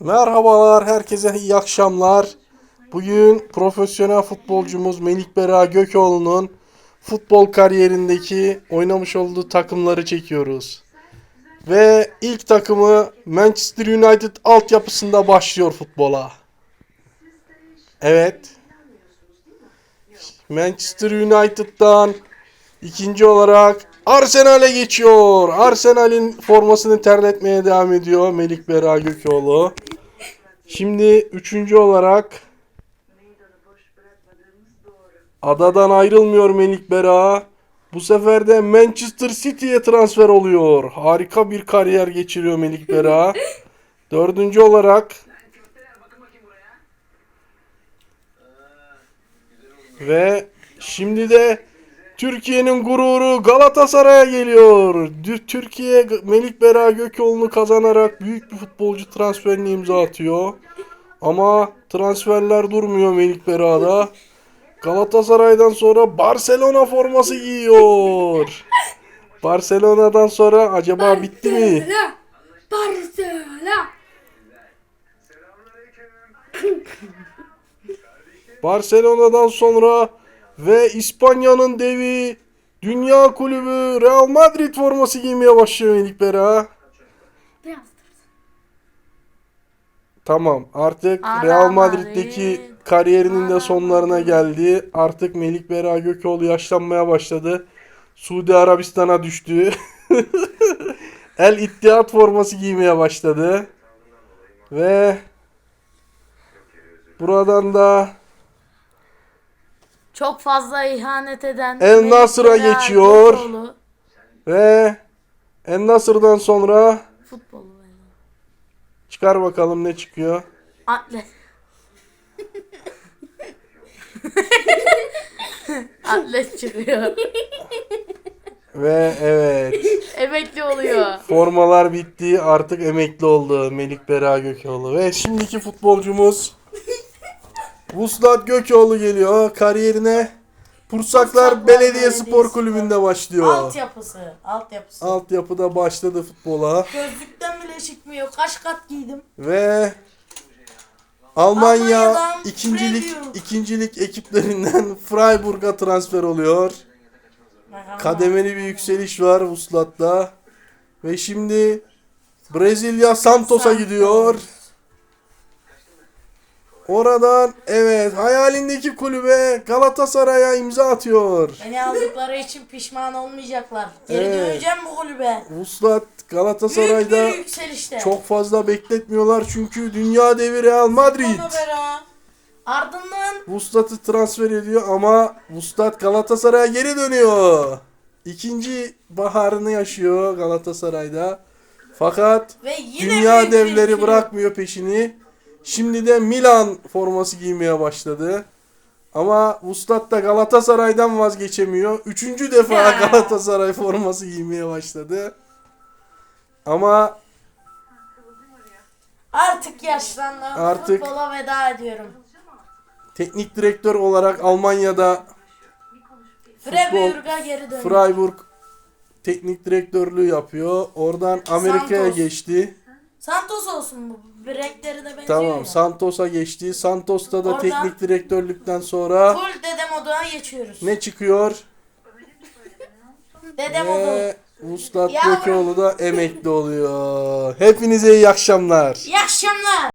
Merhabalar, herkese iyi akşamlar. Bugün profesyonel futbolcumuz Melik Bera Gökoğlu'nun futbol kariyerindeki oynamış olduğu takımları çekiyoruz. Ve ilk takımı Manchester United altyapısında başlıyor futbola. Evet. Manchester United'dan ikinci olarak Arsenal'e geçiyor. Arsenal'in formasını terletmeye devam ediyor Melik Bera Gökoğlu. Şimdi üçüncü olarak adadan ayrılmıyor Melik Bera. Bu sefer de Manchester City'ye transfer oluyor. Harika bir kariyer geçiriyor Melik Bera. Dördüncü olarak ve şimdi de Türkiye'nin gururu Galatasaray'a geliyor. Türkiye Melik Bera Gökoğlu'nu kazanarak büyük bir futbolcu transferini imza atıyor. Ama transferler durmuyor Melik Bera'da. Galatasaray'dan sonra Barcelona forması giyiyor. Barcelona'dan sonra acaba bitti mi? Barcelona. Barcelona'dan sonra ve İspanya'nın devi Dünya Kulübü Real Madrid forması giymeye başlıyor Melik Bera. Biraz Tamam artık Ara Real Madrid. Madrid'deki kariyerinin de Ara sonlarına Madrid. geldi. Artık Melik Bera Gökoğlu yaşlanmaya başladı. Suudi Arabistan'a düştü. El İttihat forması giymeye başladı. Ve buradan da Çok fazla ihanet eden El Nasır'a geçiyor. Ve En Nasır'dan sonra Futbolu çıkar bakalım ne çıkıyor. Atlet. Atlet çıkıyor. Ve evet Emekli oluyor. Formalar bitti. Artık emekli oldu Melik Bera Gökoğlu. Ve şimdiki futbolcumuz Vuslat Gökoğlu geliyor. Kariyerine Pursaklar Pursaklar Belediye Belediyesi. Spor Kulübü'nde başlıyor. Altyapısı. Altyapısı. Altyapıda başladı futbola. Gözlükten bile çıkmıyor. Kaç kat giydim. Ve Almanya ikincilik Freiburg. ikincilik ekiplerinden Freiburg'a transfer oluyor. Kademeli bir yükseliş var Vuslat'ta. Ve şimdi Brezilya Santos'a Santos. gidiyor. Oradan evet hayalindeki kulübe Galatasaray'a imza atıyor. Beni aldıkları için pişman olmayacaklar. Geri Evet. döneceğim bu kulübe. Vuslat Büyük Galatasaray'da bir yükselişte. çok fazla bekletmiyorlar çünkü dünya devi Real Madrid. Ardından Vuslat'ı transfer ediyor ama Vuslat Galatasaray'a geri dönüyor. İkinci baharını yaşıyor Galatasaray'da. Fakat ve yine dünya büyük devleri bırakmıyor peşini. Şimdi de Milan forması giymeye başladı. Ama Vuslat da Galatasaray'dan vazgeçemiyor. Üçüncü defa. Galatasaray forması giymeye başladı. Ama Artık yaşlandım. Artık- Futbola veda ediyorum. teknik direktör olarak Almanya'da Freiburg'a geri döndüm. Freiburg teknik direktörlüğü yapıyor. Oradan Amerika'ya Santos. geçti. Santos olsun bu. Renkleri de benziyor Tamam ya. Santos'a geçti. Santos'ta da Oradan- teknik direktörlükten sonra Full dede moduna geçiyoruz. ne çıkıyor? Dede modu. Ve Vuslat Yavrum. Gökoğlu da emekli oluyor. Hepinize iyi akşamlar. İyi akşamlar.